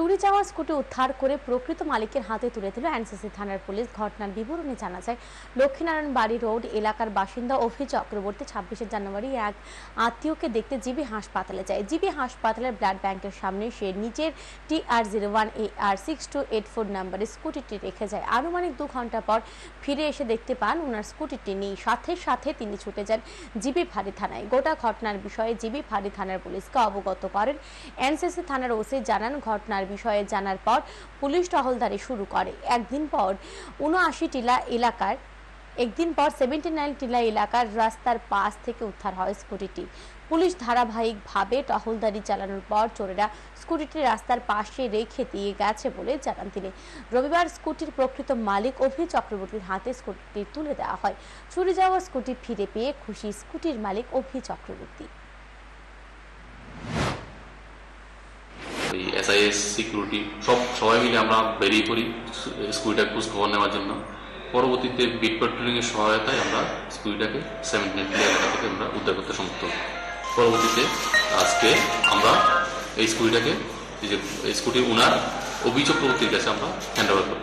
চুরি যাওয়া স্কুটি উদ্ধার করে প্রকৃত মালিকের হাতে তুলে দিল এনসিসি থানার পুলিশ। ঘটনার বিবরণী জানা যায় লক্ষ্মীনারায়ণ বাড়ি রোড এলাকার বাসিন্দা অভি চক্রবর্তী ছাব্বিশে জানুয়ারি এক আত্মীয়কে দেখতে জিবি হাসপাতালে যায়। জিবি হাসপাতালের ব্লাড ব্যাংকের সামনে সে নিজের T R zero one A R six two eight four নাম্বারে স্কুটিটি রেখে যায়। আনুমানিক দু ঘণ্টা পর ফিরে এসে দেখতে পান ওনার স্কুটিটি নেই। সাথে সাথে তিনি ছুটে যান জিবি ফাঁড়ি থানায়। গোটা ঘটনার বিষয়ে জিবি ফাঁড়ি থানার পুলিশকে অবগত করেন। এনসিসি থানার ওসি জানান, ঘটনার বিষয়ে জানার পর পুলিশ টহলদারি শুরু করে। একদিন পর উনআশি টিলা এলাকার, একদিন পর সেভেন্টি নাইন টিলা এলাকার রাস্তার পাশ থেকে উদ্ধার হয় স্কুটিটি। পুলিশ ধারাবাহিকভাবে টহলদারি চালানোর পর চোরেরা স্কুটিটি রাস্তার পাশে রেখে দিয়ে গেছে বলে জানান তিনি। রবিবার স্কুটির প্রকৃত মালিক অভি চক্রবর্তীর হাতে স্কুটিটি তুলে দেওয়া হয়। চুরি যাওয়া স্কুটি ফিরে পেয়ে খুশি স্কুটির মালিক অভি চক্রবর্তী এই এসআইএস সিকিউরিটি সব সবাই মিলে আমরা বেরিয়ে পড়ি স্কুলটা খোঁজ খবর নেওয়ার জন্য। পরবর্তীতে বিট পেট্রোলিং এর সহায়তায় আমরা স্কুলটাকে সেভেন এলাকা থেকে আমরা উদ্ধার করতে সমর্থ। পরবর্তীতে আজকে আমরা এই স্কুলটাকে এই স্কুটির উনার অভিযোগ প্রবর্তীর কাছে আমরা হ্যান্ড ওভার করি